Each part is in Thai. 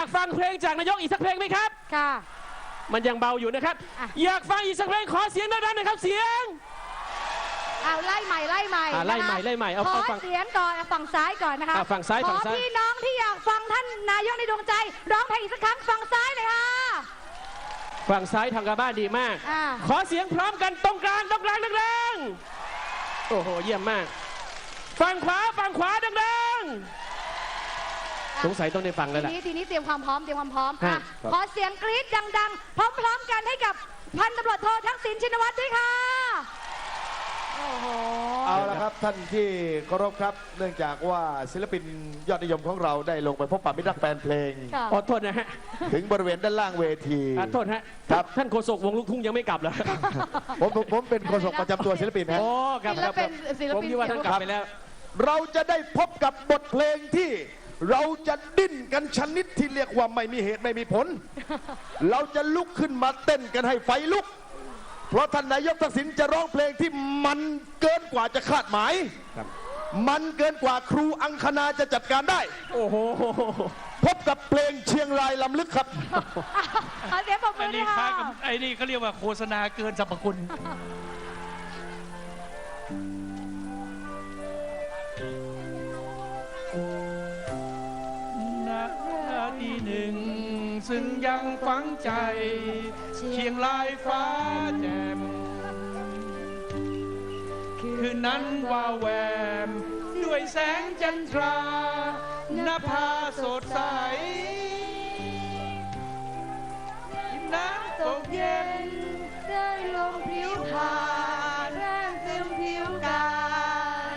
ากฟังเพลงจากนายกอีกสักเพลงไหมครับ ค่ะ มันยังเบาอยู่นะครับ อะ อยากฟังอีกสักเพลงขอเสียงดังๆหน่อยครับเสียง เอาไล่ใหม่ไล่ใหม่อะไล่ใหม่นะคะไล่ใหม่เอาขอเอาฝั่งเสียงก่อนเอาฝั่งซ้ายก่อนนะคะอะฝั่งซ้ายขฝั่องซ้ายพี่น้องที่อยากฟังท่านนายกในดวงใจ ร้องเพลงอีกสักครั้งฝั่งซ้ายเลยค่ะ ฝั่งซ้ายทำการบ้านดีมาก อ่า ขอเสียงพร้อมกันตรงกลางตรงกลางดังๆโอ้โหเยี่ยมมาก ฝั่งขวาฝั่งขวาดังๆ สงสัยต้องได้ฟังแล้วทีล่ะ นี้ทีนี้เตรียมความพร้อมเตรียมความพร้อมฮะอะขอเสียงกรี๊ดดัง ๆ พร้อมๆกันให้กับพันตำรวจโททักษิณชินวัตรด้วยค่ะโอ้โห เอาละครับท่านที่เคารพครับ เนื่องจากว่าศิลปินยอดนิยมของเราได้ลงไปพบปะมิตรรักแฟนเพลง ค่ะ ขอโทษนะฮะถึงบริเวณด้านล่างเวทีอะโทษฮะครับ ท่านโฆษกวงลูกทุ่งยังไม่กลับเหรอผมผมผมเป็นโฆษกประจำตัวศิลปินฮะโอ้ครับครับครับศิลปิน ผมคิดว่าท่านกลับไปแล้ว เราจะได้พบกับบทเพลงที่ เราจะดิ้นกันชนิดที่เรียกว่าไม่มีเหตุไม่มีผล เราจะลุกขึ้นมาเต้นกันให้ไฟลุก เพราะท่านนายกทักษิณจะร้องเพลงที่มันเกินกว่าจะคาดหมายครับมันเกินกว่าครูอังคณาจะจัดการได้ โอ้โห พบกับเพลงเชียงรายลำลึกครับขอเสียงปรบมือัอนด้วนี้ยคล้าค่ะยกับไอ้นี่เขาเรียกว่าโฆษณาเกินสรรพคุณ ที่หนึ่ง ซึ่งยังฝังใจ เชียงรายฟ้าแจ่มคืนนั้นว่าแวม ด้วยแสงจันทรานภาสดใสน้ำตกเย็น ได้ลมผิวผ่านแรงซึมผิวกา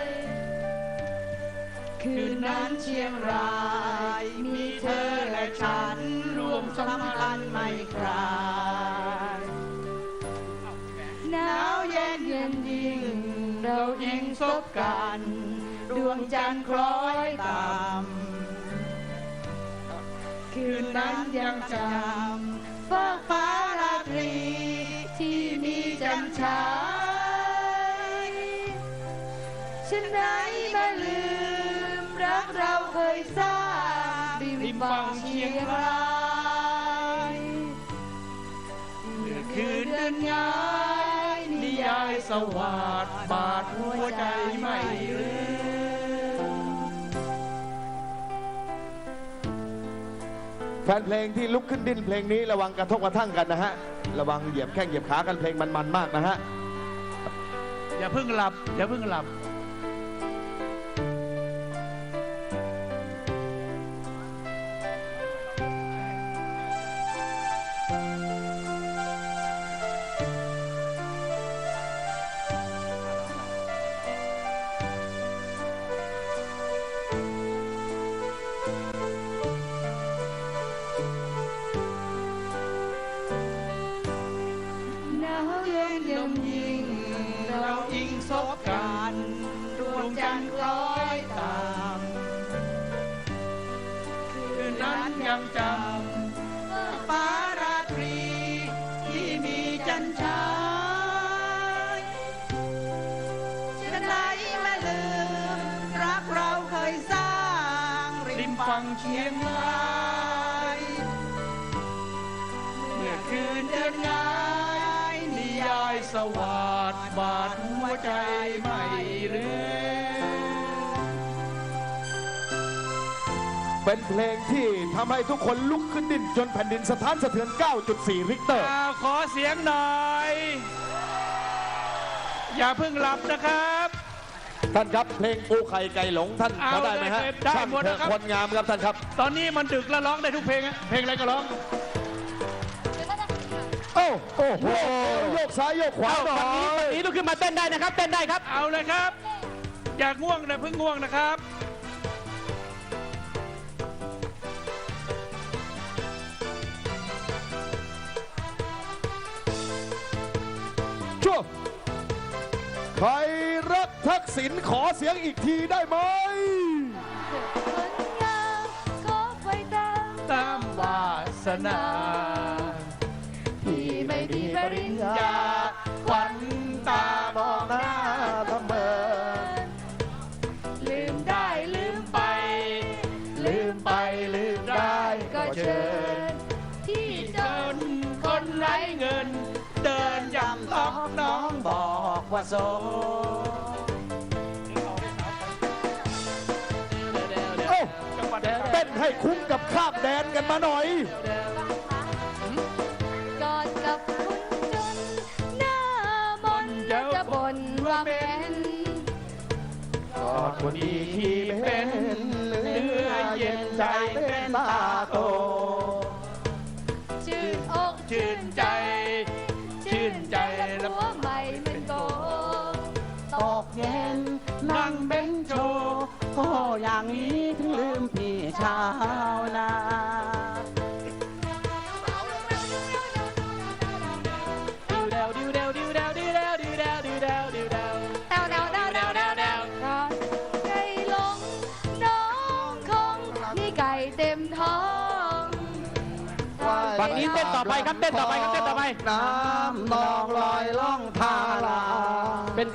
ย คืนนั้นเชียงรายมี ไม่คลายหนาวเย็นเย็นยิ่งเรายิ่งซบกัน ดวงจันทร์คล้อยตามคืนนั้นยังจำฟาฟ้าราตรี ที่มีจันทร์ฉายฉันไหนมาลืม รักเราเคยสร้างริมฝั่งเชียงราย คืนเดินง่ายนิยายสวัสดบาดหัวใจไม่ลืมแฟนเพลงที่ลุกขึ้นดิ้นเพลงนี้ระวังกระทบกระทั่งกันนะฮะ ระวังเหยียบแข้งเหยียบขากันเพลงมันๆมากนะฮะ อย่าเพิ่งหลับ อย่าเพิ่งหลับหน บกันดวงจันทร์ล้อยตามคืนนั้นยังจำฟ้าราตรีที่มีจันทร์ฉายจะไหนมาลืม รักเราเคยสร้าง ริมฝั่งเชียงราย เมื่อคืนเดินงายนิยา สวัสดบาดหัวใจไม่ลืมเป็นเพลงที่ทำให้ทุกคนลุกขึ้นดิ้นจนแผ่นดินสถานสะเทือน 9.4 ริกเตอร์อ้าวขอเสียงหน่อย อย่าเพิ่งหลับนะครับ ท่านครับ เพลงปูไข่ไก่หลงท่านเอาเขาได้ไหมฮะได้ช่างหมดเถนะอะครับ คนงามครับท่านครับ ตอนนี้มันดึกแล้วร้องได้ทุกเพลงอะเพลงอะไรก็ร้อง โอ้โอ้โหโยกซ้ายโยกขวาเอาหน่อฝั่งนี้ฝั่งยนี้ลุกขึ้นมาเต้นได้นะครับ เต้นได้ครับ เอาเลยครับ อย่าง่วงนะเพิ่งง่วงนะครับ ชั่วใครรักทักษิณขอเสียงอีกทีได้ไหมขอไปตามตามวาสนา เดินยำต้องน้องบอกว่าโสเอ้าเต้นให้คุ้มกับคาบแดนกันมาหน่อย กอดกับคุณจนหน้ามนต์แล้วจะบ่นว่าเป็นกอดคนดีที่เป็นเนื้อเย็นใจเป็นตาโตางนี้ถึงลืมพี่ชาวนาดิวเดวดิวเดวดิวเดวดิวเดวดิวเดวดิวเดวดิวเดวเดาเดาเดาเดาเดาเดาไก่ลงน้องคงมีไก่เต็มท้อง ฝั่งนี้เต้นต่อไปครับเต้นต่อไปครับเต้นต่อไป น้ำนองลอยล่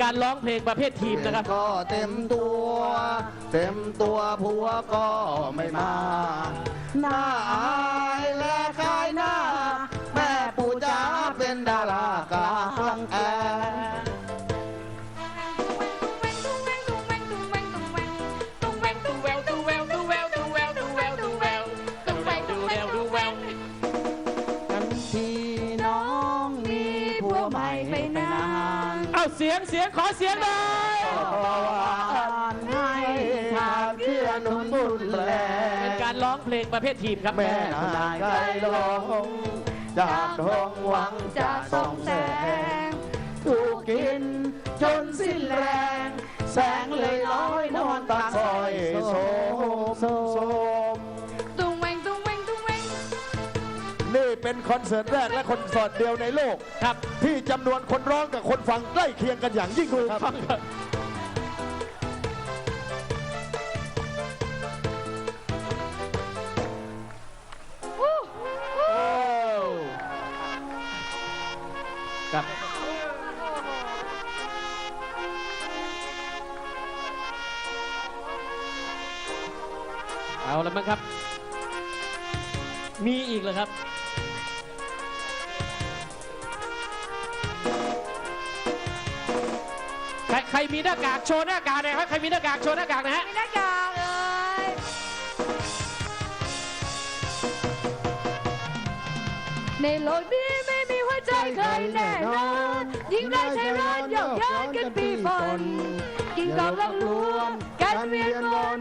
การร้องเพลงประเภททีมนะครับ ก็เต็มตัว เต็มตัวผัวก็ไม่มาหน้าอายและคายหน้า แม่ปู่จ๋าเป็นดารากลางแอร์ เอาเสียงเสียงขอเสียงหน่อยให้ทางเพื่อหนุนบุญแลเป็นการร้องเพลงประเภททีมครับแม่นายไก่ลงจากท้องหวังจะส่องแสงถูกกินจนสิ้นแรง แสงเลยน้อยนอนตาคอยโสม คอนเสิร์ตแรกและคอนเสิร์ตเดียวในโลกครับที่จำนวนคนร้องกับคนฟังใกล้เคียงกันอย่างยิ่งครับฟังครับโอ้ครับ เอาแล้วมั้งครับ มีอีกเหรอครับ ใครมีหน้ากากโชว์หน้ากากหน่อยครับ ใครมีหน้ากากโชว์หน้ากากนะฮะ มีหน้ากากเลยในโลกนี้ไม่มีหัวใจใครแน่นอนยิ่งได้ใช้ร้อนยกย้อนกันปีฝนยิ่งกำลังรวมกันเวียนวน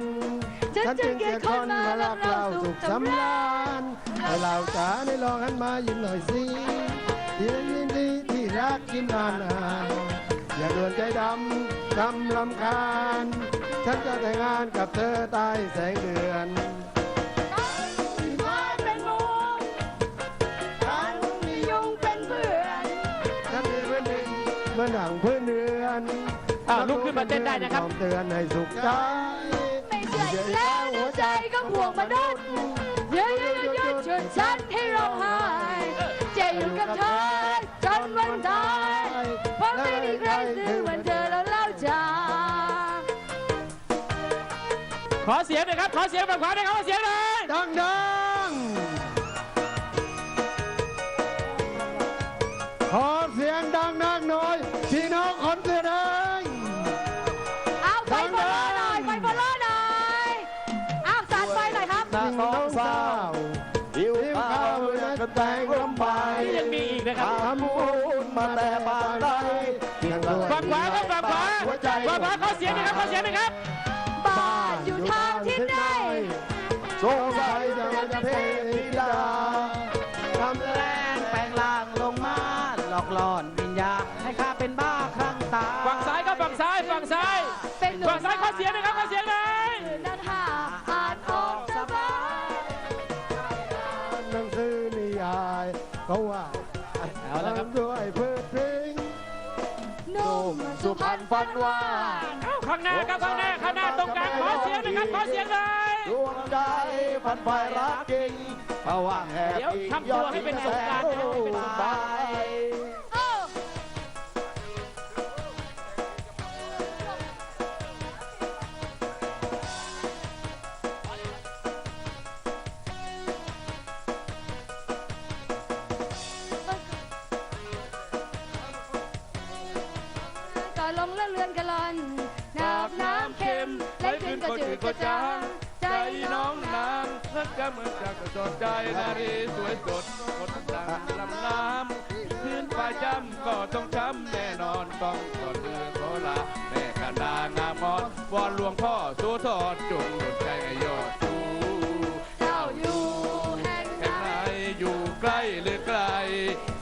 ฉันจึงเกลียดคนมารักเราสุขสำราญให้เราจ๋าได้ลองหันมายิ้มหน่อยสิยิ้มยิ้มดีที่รักยิ้มนานาน ด่วนใจดำกำลำคาญ ฉันจะแต่งงานกับเธอใต้แสงเดือนเป็นงูฉันมียุงเป็นเพื่อนฉันมีเพื่อนหนึ่งเหมื่อนหนังเพื่อนเดือนอ้าวลุกขึ้นมาเต้นได้นะครับเตือนให้สุขใจไม่เชื่ออีกแล้วหัวใจก็ห่วงมนุษย์ หน่อยครับ ขอเสียงแบบขวาหน่อยครับขอเสียงหน่อยดังดังขอเสียงดังนักหน่อยพี่น้องคนเสื้อแดง เอาไฟโฟลอหน่อยไฟโฟลอหน่อยเอาสาดไฟหน่อยครับน้องสาวหิวข้าวอยากจะแต่งร่มใบนี่ยังมีอีกนะครับ ทำบุญมาแต่ปางใดเพียงด้วยฝั่งขวาครับฝั่งขวาหัวใจฝั่งขวาขอเสียงหน่อยครับขอเสียงหน่อยครับบ้าน อยู่ทางทิศใดสงสัยจะมาจะเพธิดาทำแรแรงงแปลงล่างลงมาหลอกหลอนวิญญาณให้ข้าเป็นบ้าครั้งตาฝั่งซ้ายครับฝั่งซ้ายฝั่งซ้ายเป็นหนุ่มฝั่งซ้ายขอเสียงหน่อยครับขอเสียงหน่อยนั่นหาอ่านออกสบายหนังสือนิยายเขาว่าเอาละครับทำด้วยพืชพิงหนุ่มสุพรรณฝันหวานเอาข้างหน้าครับข้างหน้าข้างหน้าตรงกลางขอเสียงหน่อยครับขอเสียงหน่อยดวงใจพันไฟรักจริงภาวะแห่เดี๋ยวทำตัวให้เป็นสงกรานต์นะ งและลอนกะลอนน้ำน้ำเค็มไหลขึ้นก็จืดก็จางใจน้องนางเพื่อนก็เหมือนจากกระจดใจนารีสวยสดงดดังลำน้ำพื้นฝ่ายจำก็ต้องช้ำแน่นอนต้องตอนเดือโซลาแม่กันดางามอนวอนหลวงพ่อโสธรจงดลใจให้ยอดชูเจ้าอยู่แห่งไหนอยู่ใกล้หรือไกล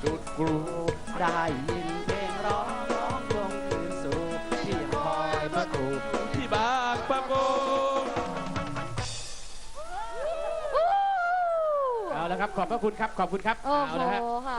สุดกรูได้ ครับขอบพระคุณครับขอบคุณครับโอ้เอาโหละฮะ ค่ะ